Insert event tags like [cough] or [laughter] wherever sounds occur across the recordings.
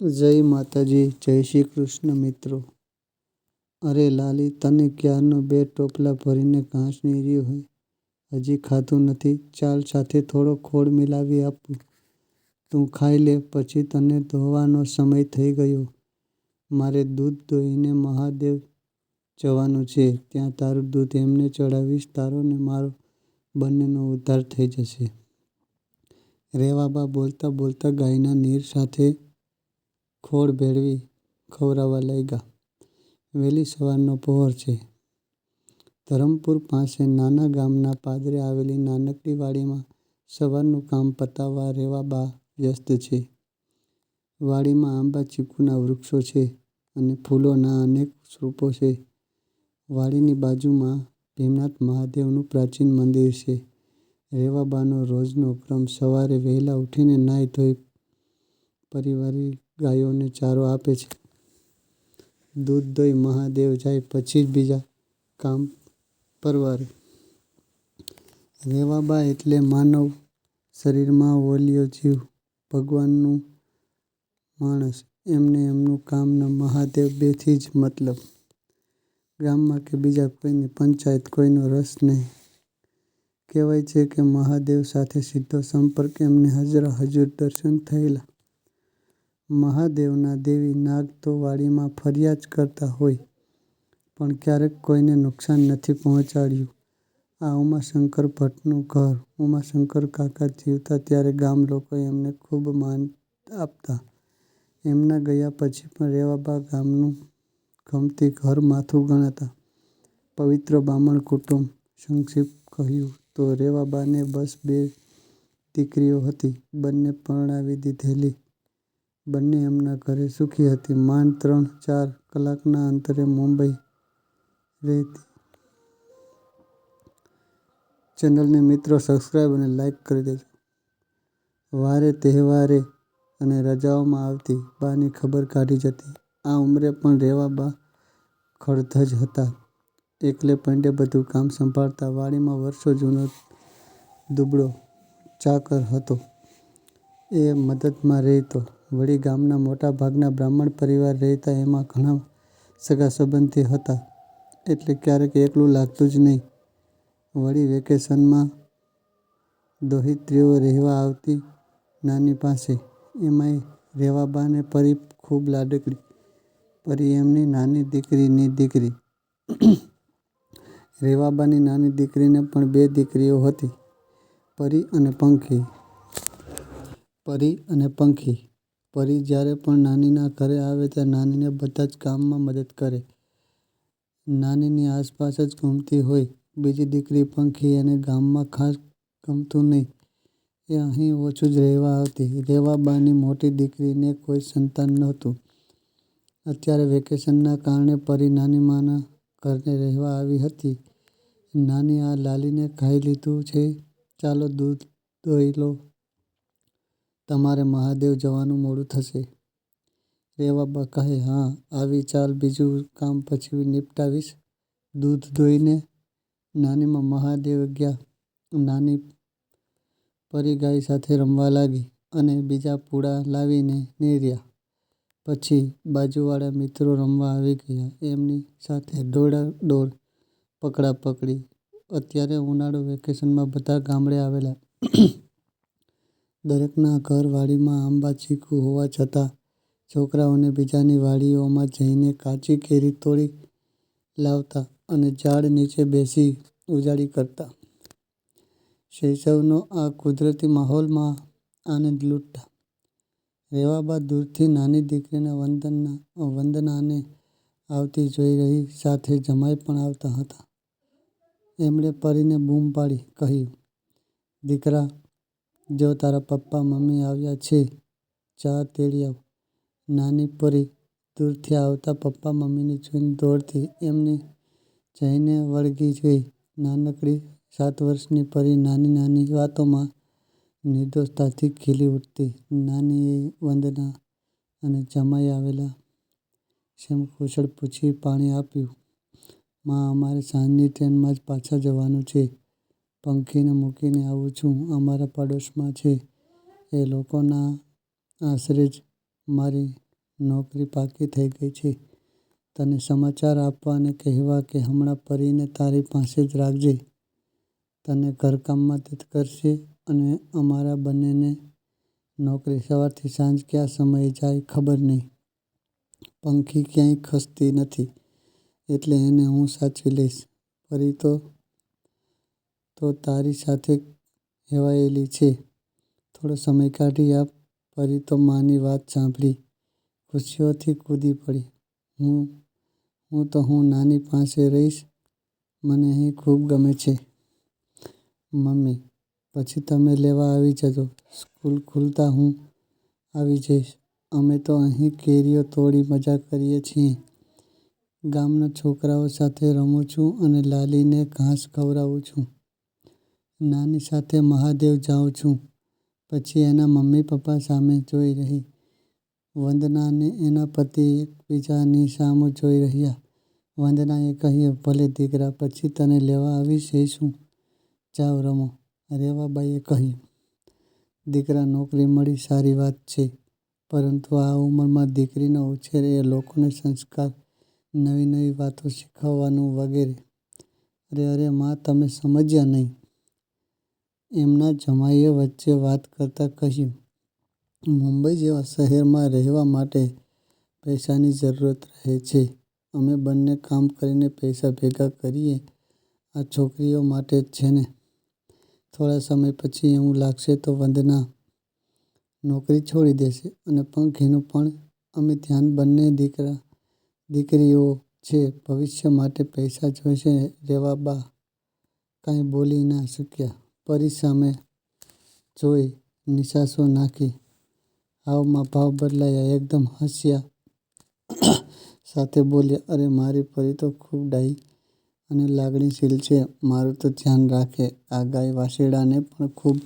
જય માતાજી, જય શ્રી કૃષ્ણ મિત્રો. અરે લાલી, તને ક્યારનો બે ટોપલા ભરીને ઘાસ નીર્યું હોય? હજી ખાધું નથી. ચાલ સાથે થોડો ખોળ મિલાવી આપું. તું ખાઈ લે, પછી તને ધોવાનો સમય થઈ ગયો. મારે દૂધ દોહીને મહાદેવ જવાનું છે. ત્યાં તારું દૂધ એમને ચડાવીશ, તારો ને મારો બંનેનો ઉદ્ધાર થઈ જશે. રેવાબા બોલતા બોલતા ગાયના નીર સાથે ખોળ ભેળવી ખવરાવવા લાગ્યા. વહેલી સવારનો પહોર છે. ધરમપુર પાસે નાના ગામના પાદરે આવેલી નાનકડી વાડીમાં સવારનું કામ પતાવવા રેવાબા વ્યસ્ત છે. વાડીમાં આંબા, ચીકુના વૃક્ષો છે અને ફૂલોના અનેક સ્વરૂપો છે. વાડીની બાજુમાં ભીમનાથ મહાદેવનું પ્રાચીન મંદિર છે. રેવાબાનો રોજનો ક્રમ સવારે વહેલા ઉઠીને નાહી ધોઈ પરિવારી ગાયોને ચારો આપે છે. દૂધ દોઈ મહાદેવ જાય પછી જ બીજા કામ પરવારે. રેવાબા એટલે માનવ શરીરમાં વોલ્યો જીવ ભગવાનનું માણસ. એમને એમનું કામના મહાદેવ બેથી જ મતલબ. ગામમાં કે બીજા કોઈની પંચાયત કોઈનો રસ નહીં. કહેવાય છે કે મહાદેવ સાથે સીધો સંપર્ક એમને હાજરા હજુર દર્શન થયેલા. મહાદેવના દેવી નાગ તો વાડીમાં ફર્યા કરતા હોય, પણ ક્યારેક કોઈને નુકસાન નથી પહોંચાડ્યું. આ ઉમાશંકર ભટ્ટનું ઘર. ઉમાશંકર કાકા જીવતા ત્યારે ગામ લોકો એમને ખૂબ માન આપતા. એમના ગયા પછી પણ રેવાબા ગામનું ગમતી ઘર માથું ગણાતા. પવિત્ર બામણ કુટુંબ. સંક્ષિપ્ત કહ્યું તો રેવાબાને બસ બે દીકરીઓ હતી. બંને પરણાવી દીધેલી. બંને એમના ઘરે સુખી હતી. માંડ ત્રણ ચાર કલાકના અંતરે મુંબઈ રહેતી. ચેનલને મિત્રો સબસ્ક્રાઈબ અને લાઈક કરી દેજો. વારે તહેવારે અને રજાઓમાં આવતી બાની ખબર કાઢી જતી. આ ઉંમરે પણ રહેવા બા ખડધજ હતા. એકલે પંડે બધું કામ સંભાળતા વાડીમાં વર્ષો જૂનો દુબળો ચાકર હતો. એ મદદમાં રહેતો. વળી ગામના મોટા ભાગના બ્રાહ્મણ પરિવાર રહેતા એમાં ઘણા સગા સંબંધી હતા. એટલે ક્યારેક એકલું લાગતું જ નહીં. વળી વેકેશનમાં દોહિત્રીઓ રહેવા આવતી નાની પાસે. એમાંય રેવાબાને પરી ખૂબ લાડકડી. પરી એમની નાની દીકરીની દીકરી. [clears throat] રેવાબાની નાની દીકરીને પણ બે દીકરીઓ હતી. પરી અને પંખી. પરી અને પંખી. પરી જ્યારે પણ નાનીના ઘરે આવે ત્યારે નાનીને બધા જ કામમાં મદદ કરે. નાનીની આસપાસ જ ઘૂમતી હોય. બીજી દીકરી પંખી એને ગામમાં ખાસ ગમતું નહીં. એ અહીં ઓછું જ રહેવા આવતી. રેવાબાની મોટી દીકરીને કોઈ સંતાન નહોતું. અત્યારે વેકેશનના કારણે પરી નાનીમાના ઘરે રહેવા આવી હતી. નાની આ લાલીને ખાઈ લીધું છે. ચાલો દૂધ દોઈ લો. તમારે મહાદેવ જવાનું મોડું થશે. રેવાબા કહે, હા, આવી ચાલ બીજું કામ પછી નિપટાવીશ. દૂધ દોઈને નાનીમાં મહાદેવ ગયા. નાની પરી ગાય સાથે રમવા લાગી અને બીજા પૂળા લાવીને નીર્યા. પછી બાજુવાળા મિત્રો રમવા આવી ગયા. એમની સાથે દોડાદોડ પકડાપકડી અત્યારે ઉનાળુ વેકેશનમાં બધા ગામડે આવેલા. દરેકના ઘર વાડીમાં આંબા ચીકુ હોવા છતાં છોકરાઓને બીજાની વાડીઓમાં જઈને કાચી કેરી તોડી લાવતા અને ઝાડ નીચે બેસી ઉજાડી કરતા. શૈશવનો આ કુદરતી માહોલમાં આનંદ લૂંટતા. રેવાબા દૂરથી નાની દીકરીને વંદનના, વંદનાને આવતી જોઈ રહી સાથે જમાઈ પણ આવતા હતા. એમણે પરીને બૂમ પાડી, કહ્યું, દીકરા જો તારા પપ્પા, મમ્મી આવ્યા છે, ચા તેડી આવ. નાની પરી દૂરથી આવતા પપ્પા મમ્મીને જોઈને દોડતી એમને જઈને વળગી ગઈ. નાનકડી સાત વર્ષની પરી નાની નાની વાતોમાં નિર્દોષતાથી ખીલી ઉઠતી. નાનીએ વંદના અને જમાઈ આવેલા સેમ કુશળ પૂછી પાણી આપ્યું. માં, અમારે સાંજની ટ્રેનમાં જ પાછા જવાનું છે. પંખીને મૂકીને આવું છું અમારા પડોશમાં છે એ લોકોના આશરે જ મારી નોકરી પાકી થઈ ગઈ છે. તને સમાચાર આપવા અને કહેવા કે હમણાં પરીને તારી પાસે જ રાખજે. તને ઘરકામમાં મદદ કરશે અને અમારા બંનેને નોકરી સવારથી સાંજ કયા સમયે જાય ખબર નહીં. પંખી ક્યાંય ખસતી નથી એટલે એને હું સાચવી લઈશ. પરી તો તારી સાથે હેવાયેલી છે. થોડો સમય કાઢી આપ. પરી તો માની વાત સાંભળી ખુશીઓથી કૂદી પડી. હું હું તો હું નાની પાસે રહીશ. મને અહીં ખૂબ ગમે છે. મમ્મી: પછી તમે લેવા આવી જજો. સ્કૂલ ખુલતા હું આવી જઈશ. અમે તો અહીં કેરીઓ તોડી મજા કરીએ છીએ. ગામના છોકરાઓ સાથે રમું છું અને લાલીને ઘાસ ખવડાવું છું. નાની સાથે મહાદેવ જાઉં છું. પછી એના મમ્મી-પપ્પા સામે જોઈ રહી. વંદના અને એના પતિ એકબીજાની સામે જોઈ રહ્યા. વંદનાએ કહ્યું: ભલે દીકરા, પછી તને લેવા આવીશ એ શું જાઓ રમો. રેવાબાઈએ કહ્યું: દીકરા, નોકરી મળી સારી વાત છે, પરંતુ આ ઉંમરમાં દીકરીનો ઉછેર, એ લોકોને સંસ્કાર, નવી નવી વાતો શીખવવાનું વગેરે. અરે, અરે મા, તમે સમજ્યા નહીં. એમના જમાઈએ વચ્ચે વાત કરતાં કહ્યું: મુંબઈ જેવા શહેરમાં રહેવા માટે પૈસાની જરૂરત રહે છે. અમે બંને કામ કરીને પૈસા ભેગા કરીએ આ છોકરીઓ માટે જ છે ને? થોડા સમય પછી એવું લાગશે તો વંદના નોકરી છોડી દેશે અને પંખીનું પણ. અમે ધ્યાન બંને દીકરા, દીકરીઓ છે. ભવિષ્ય માટે પૈસા જોઈશે. રેવાબા કાંઈ બોલી ના શક્યા. પરી સામે જોઈ નિસાસો નાખી હાવમાં ભાવ બદલાયા. એકદમ હાસ્ય સાથે બોલ્યા: અરે, મારી પરી તો ખૂબ ડાહી અને લાગણીશીલ છે. મારું તો ધ્યાન રાખે. આ ગાય-વાછરડાંને પણ ખૂબ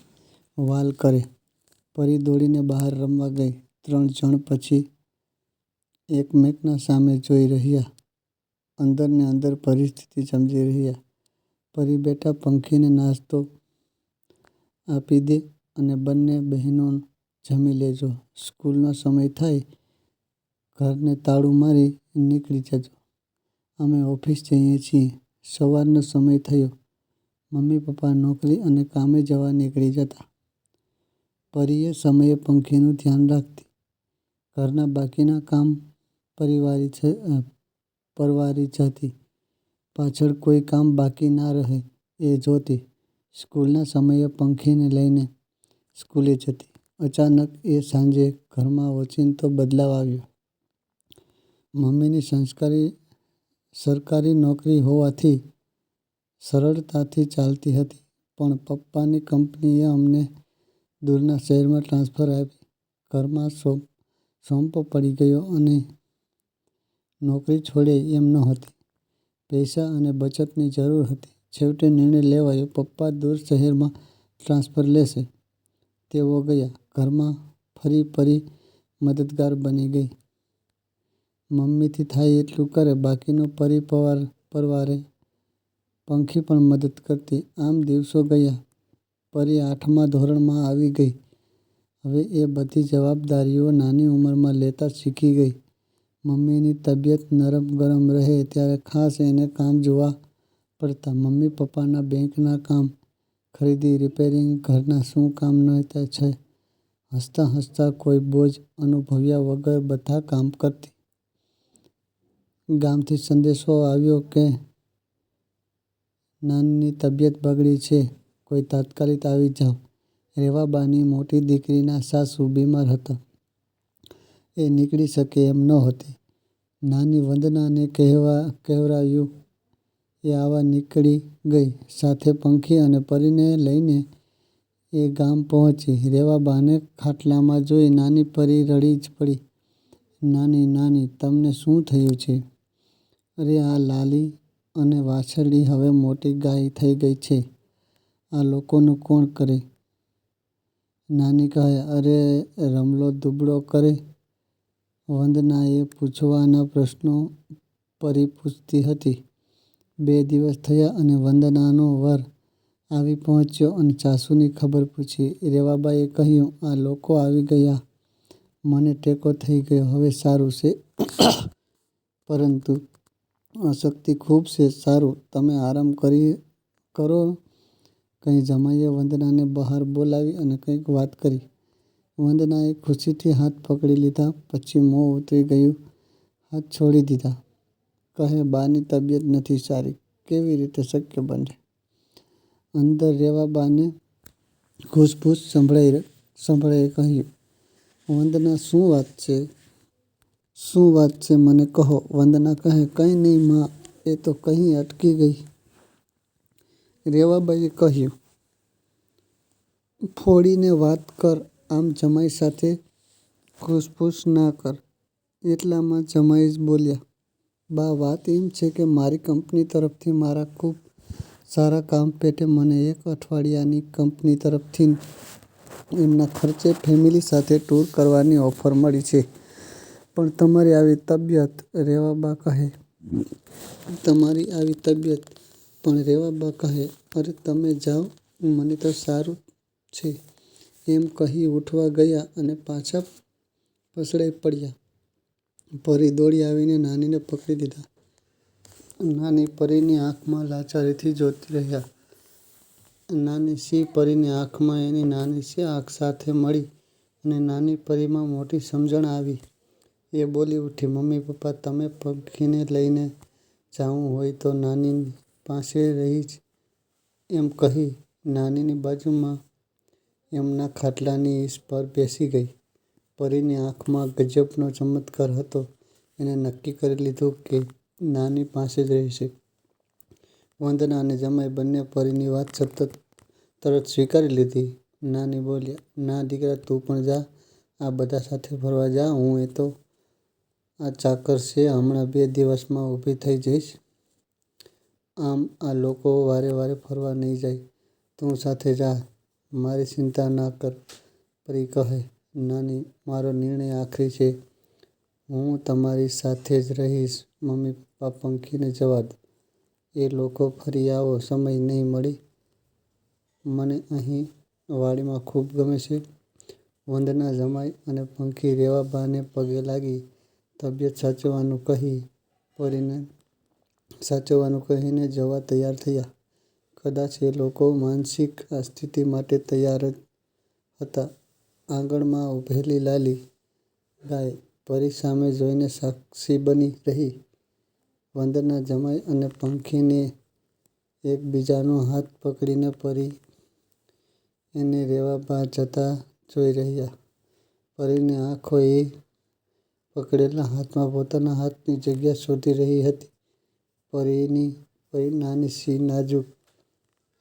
વ્હાલ કરે. પરી દોડીને બહાર રમવા ગઈ. ત્રણ જણ પછી એકમેકના સામે જોઈ રહ્યા. અંદરને અંદર પરિસ્થિતિ સમજી રહ્યા. પરી બેટા, પંખીને નાસ્તો આપી દે અને બંને બહેનો જમી લેજો. સ્કૂલનો સમય થાય, ઘરને તાળું મારી નીકળી જજો. અમે ઓફિસ જઈએ છીએ. સવારનો સમય થયો. મમ્મી-પપ્પા નોકરી અને કામે જવા નીકળી જતા. પરીએ સમયે પંખીનું ધ્યાન રાખતી. ઘરના બાકીના કામ પરવારી જતી. પાછળ કોઈ કામ બાકી ના રહે એ જોતી. સ્કૂલના સમયે પંખીને લઈને સ્કૂલે જતી. અચાનક એ સાંજે ઘરમાં ઓચિંતો બદલાવ આવ્યો. મમ્મીની સરકારી નોકરી હોવાથી સરળતાથી ચાલતી હતી, પણ પપ્પાની કંપનીએ અમને દૂરના શહેરમાં ટ્રાન્સફર આપી. ઘરમાં સોંપ સોંપો પડી ગયો અને નોકરી છોડે એમ નહોતી. પૈસા અને બચતની જરૂર હતી. છેવટે નિર્ણય લેવાયો, પપ્પા દૂર શહેરમાં ટ્રાન્સફર લેશે. તેઓ ગયા. ઘરમાં ફરી પરી મદદગાર બની ગઈ. મમ્મીથી થાય એટલું કરે, બાકીનું પરી પરવારે. પંખી પણ મદદ કરતી. આમ દિવસો ગયા. પરી આઠમા ધોરણમાં આવી ગઈ. હવે એ બધી જવાબદારીઓ નાની ઉંમરમાં લેતા શીખી ગઈ. મમ્મીની તબિયત નરમ-ગરમ રહે ત્યારે ખાસ એને કામ જોવા પડતા. મમ્મી-પપ્પાના બેંકના કામ, ખરીદી, રિપેરિંગ, ઘરના શું કામ નહોતા છે. હસતાં હસતાં, કોઈ બોજ અનુભવ્યા વગર બધા કામ કરતી. ગામથી સંદેશો આવ્યો કે નાનીની તબિયત બગડી છે, કોઈ તાત્કાલિક આવી જાવ. રેવાબાની મોટી દીકરીના સાસુ બીમાર હતા. એ નીકળી શકે એમ નહોતી. નાની વંદનાને કહેવા કહેવરાયું એ આવા નીકળી ગઈ. સાથે પંખી અને પરીને લઈને એ ગામ પહોંચી. રેવા બાને ખાટલામાં જોઈ નાની પરી રડી જ પડી. નાની, નાની, તમને શું થયું છે? અરે, આ લાલી અને વાછરડી હવે મોટી ગાય થઈ ગઈ છે. આ લોકોનું કોણ કરે? નાની કહે: અરે, રમલો દુબળો કરે. વંદના એ પૂછવાના પ્રશ્નો પરી પૂછતી હતી. બે દિવસ થયા અને વંદનાનો વર આવી પહોંચ્યો અને સાસુની ખબર પૂછી. રેવાબાએ કહ્યું: આ લોકો આવી ગયા મને ટેકો થઈ ગયો. હવે સારું છે. પરંતુ અશક્તિ ખૂબ છે. સારું, તમે આરામ કરી કરો. કંઈ જમાઈએ વંદનાને બહાર બોલાવી અને કંઈક વાત કરી. વંદનાએ ખુશીથી હાથ પકડી લીધા. પછી મોં ઉતરી ગયું, હાથ છોડી દીધા. કહે, બાની તબિયત નથી સારી. કેવી રીતે શક્ય બને? અંદર રેવાબાને ઘૂસપુસ સંભળાઈ કહ્યું. વંદના શું વાત છે? શું વાત છે મને કહો. વંદના કહે, કંઈ નહીં મા, એ તો કહી અટકી ગઈ. રેવાબાઈએ કહ્યું, ફોડીને વાત કર. આમ જમાઈ સાથે ઘૂસપુસ ના કર. એટલામાં જમાઈ જ બોલ્યા, બા વાત એમ છે કે મારી કંપની તરફથી મારા ખૂબ સારા કામ પેટે મને એક અઠવાડિયાની કંપની તરફથી એમના ખર્ચે ફેમિલી સાથે ટૂર કરવાની ઓફર મળી છે. પણ તમારી આવી તબિયત રેવાબા કહે, તમારી આવી તબિયત પણ રેવાબા કહે, અરે તમે જાઓ, મને તો સારું છે. એમ કહી ઉઠવા ગયા અને પાછા પસડાઈ પડ્યા. પરી દોડી આવીને નાનીને પકડી લીધા. નાની પરીની આંખમાં લાચારીથી જોતી રહ્યા. નાની સિંહ પરીની આંખમાં એની નાની આંખ સાથે મળી અને નાની પરીમાં મોટી સમજણ આવી. એ બોલી ઊઠી, મમ્મી પપ્પા તમે પંખીને લઈને જાવું હોય તો નાનીની પાસે રહીશ એમ કહી નાનીની બાજુમાં એમના ખાટલાની ઈશ પર બેસી ગઈ. પરીની આંખમાં ગજબનો ચમત્કાર હતો. એણે નક્કી કરી લીધું કે નાની પાસે જ રહેશે. વંદના અને જમાઈ બંને પરીની વાત સતત તરત સ્વીકારી લીધી. નાની બોલ્યા ના દીકરા તું પણ જા, આ બધા સાથે ફરવા જા. હું એ તો આ ચાકર છે, હમણાં બે દિવસમાં ઊભી થઈ જઈશ. આમ આ લોકો વારે વારે ફરવા નહીં જાય. તું સાથે જા. મારી ચિંતા ના કર. પરી કહે, નાની, મારો નિર્ણય આખરી છે. હું તમારી સાથે જ રહીશ. મમ્મી પપ્પા પંખીને જવા દો. એ લોકો ફરી આવો, સમય નહીં મળે. મને અહીં વાડીમાં ખૂબ ગમે છે. વંદના જમાઈ અને પંખી રેવાબાને પગે લાગી, તબિયત સાચવવાનું કહી, પરીને સાચવવાનું કહીને જવા તૈયાર થયા. કદાચ એ લોકો માનસિક આ સ્થિતિ માટે તૈયાર હતા. આંગણામાં ઊભેલી લાલી ગાય પરી સામે જોઈને સાક્ષી બની રહી. વંદના, જમાઈ અને પંખીને એકબીજાનો હાથ પકડીને પરી એને રેવા બા જતાં જોઈ રહ્યા. પરીની આંખો એ પકડેલા હાથમાં પોતાના હાથની જગ્યા શોધી રહી હતી. પરીની નાની સી નાજુક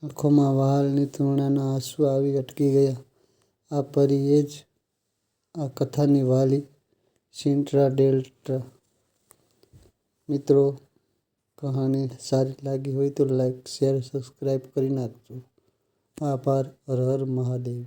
આંખોમાં વહાલની તૃણાના આંસુ આવી અટકી ગયા. આ પરી જ આ કથાની વાલી સિન્ટ્રા ડેલ્ટ્રા મિત્રો કહાની સારી લાગી હોય તો લાઈક, શેર, સબસ્ક્રાઈબ કરી નાખજો. આભાર. હર હર મહાદેવ.